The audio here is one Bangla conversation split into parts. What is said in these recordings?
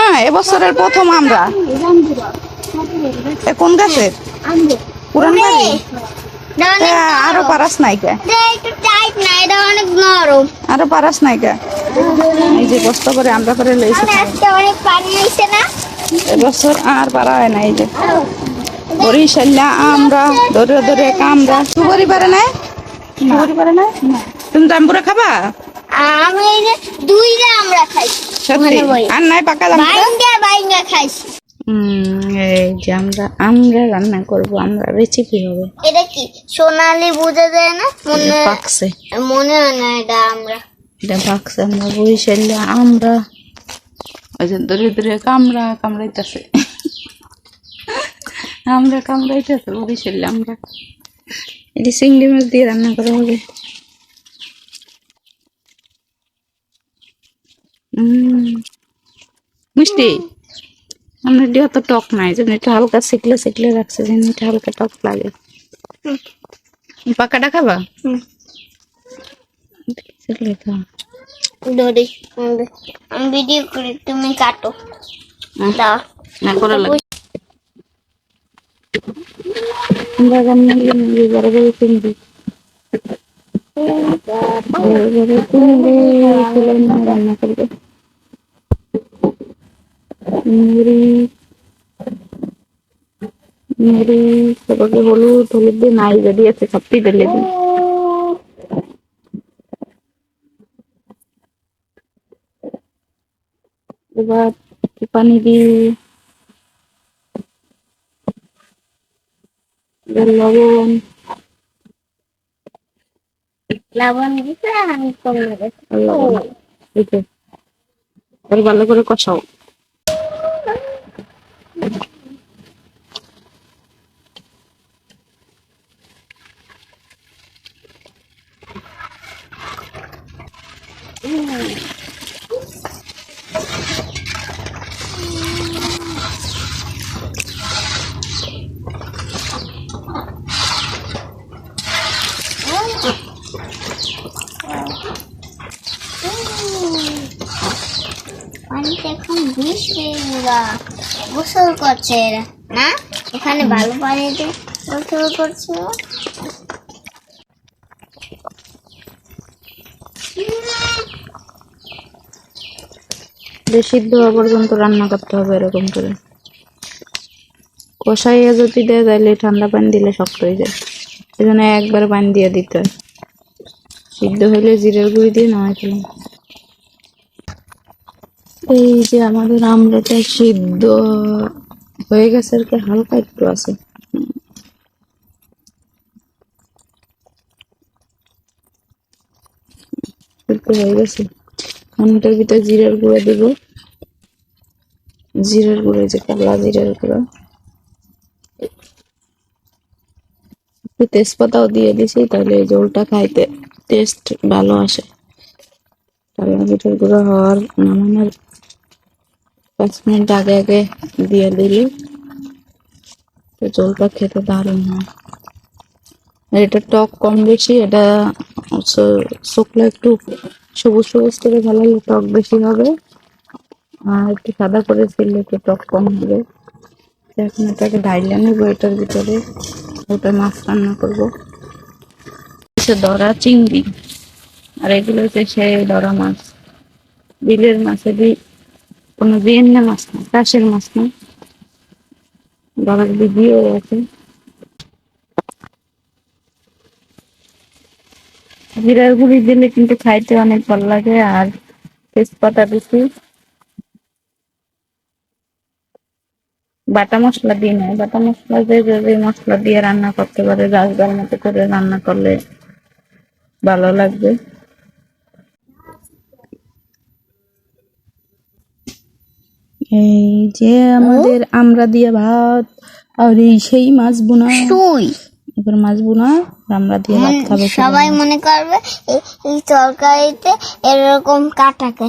হ্যাঁ এবছরের প্রথম আমরা। এ কোন গাছের? পুরান বাড়ি? এ, আরও পারাস নাইকা একটু টাইট না এটা অনেক নরম। আরও পারাস নাইকা এই যে কষ্ট করে আমরা করে লইছি। অনেক পানি হয়েছে না? এবছর আর পারা হয় না এই যে বরিশাল্লা আমরা ধরে ধরে কামরা। সুগরি পারে না। সুগরি পারে না তুমি জাম্বুরা খাবা? আমি দুইটা আমরা খাইছি সত্যি আর নাই পাকা জাম্বুরা বাইঙ্গা বাইঙ্গা খাইছি এই যে আমরা আমরা রান্না করব আমরা রেসিপি হবে? এটা কি সোনালি বোঝা যায় না? মনে পাকছে। মনে হয় না এটা আমরা। এটা পাকছে আমরা ওই যে ধরে ধরে কামড়া কামড়াইতেছে। আমরা কামড়াইতেছে আমরা এটি চিংড়ি মাছ দিয়ে রান্না করা হবে। মিষ্টি আমরা এটি অত টক নাই যেন এটা হালকা শিখলে শিখলে রাখছে যেন এটা হালকা টক লাগে। পাকাটা খাবা? শিখলে খাও। ধরি আমি ভিডিও করি তুমি কাটো। দাও। না করা লাগে। আমরা রান্না করলে বড় বড় চিংড়ি বড় বড় চিংড়ি রান্না করবে মুড়ি তারপরে হলুদ হলুদ দিয়ে নাই যদি আছে ঢেলে দিই। এবার পানি দিই। লবণ। লবণ দিতে আমি কমে গেছি ভালো করে কষাও। পানিটা এখন বিষ গোসল করছে এরা। না? এখানে ভালো পানিতে গোসল করছে। বেশ সিদ্ধ হওয়া পর্যন্ত রান্না করতে হবে এরকম করে। কষাইয়া যদি দেয় তাহলে ঠান্ডা পানি দিলে শক্ত হয়ে যায়। সেজন্য একবার পানি দিয়ে দিতে হয়। সিদ্ধ হইলে জিরের গুঁড়ি দিয়ে নামাই ফেলাম এই যে আমাদের আমড়াটা সিদ্ধ হয়ে গেছে আর কি, হালকা একটু আছে। হয়ে গেছে। এটার ভিতরে জিরার গুঁড়ো দেব। জিরার গুঁড়ো যে কালা জিরার গুঁড়ো। একটু তেজপাতাও দিয়ে দিছি, তাহলে এই জলটা খাইতে টেস্ট ভালো আসে। কালা জিরার গুঁড়ো হওয়ার নামানোর পাঁচ মিনিট আগে আগে দিয়ে দিলে। তো জলটা খেতে দারুণ হয়। এটা টক কম বেশি, এটা শুকনো একটু সবুজ সবুজ করে ভালো টক বেশি হবে। আর একটু সাদা করে ফেললে একটু টক কম হবে। এখন এটাকে ঢাইলে নেব এটার ভিতরে। ওটা মাছ রান্না করব। দরা চিংড়ি। আর এগুলো হচ্ছে সে দরা মাছ। বিলের মাছে বি কোনো বিয়েন্না মাছ না, চাষের মাছ না। দরার বিধিও আছে। জিরার গুঁড়ি দিলে কিন্তু খাইতে অনেক ভালো লাগে আর তেজপাতা দিছি বাটা মশলা দিয়ে নয় বাটা মশলা দিয়ে যদি মশলা দিয়ে রান্না করতে পারে রাজগার মতো করে রান্না করলে ভালো লাগবে। এই যে আমাদের আমরা দিয়ে ভাত আর এই সেই মাছ বোনা। সুই এবার মাছ বোনা আমরা দিয়ে ভাত খাবে সবাই। মনে করবে এই- তরকারিতে এরকম কাটাকে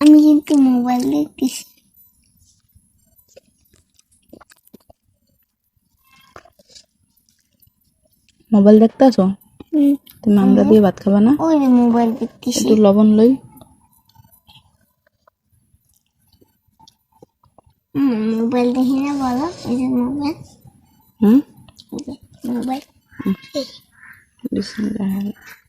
আমি কিন্তু মোবাইল দেখতেছি। মোবাইল দেখতে তুমি আমরা দিয়ে ভাত খাবা না? ওই মোবাইল দেখতেছি। একটু লবণ লই। হুম, মোবাইল দেখি না বলো এই যে মোবাইল। হুম? এই যে মোবাইল বিসমিল্লাহ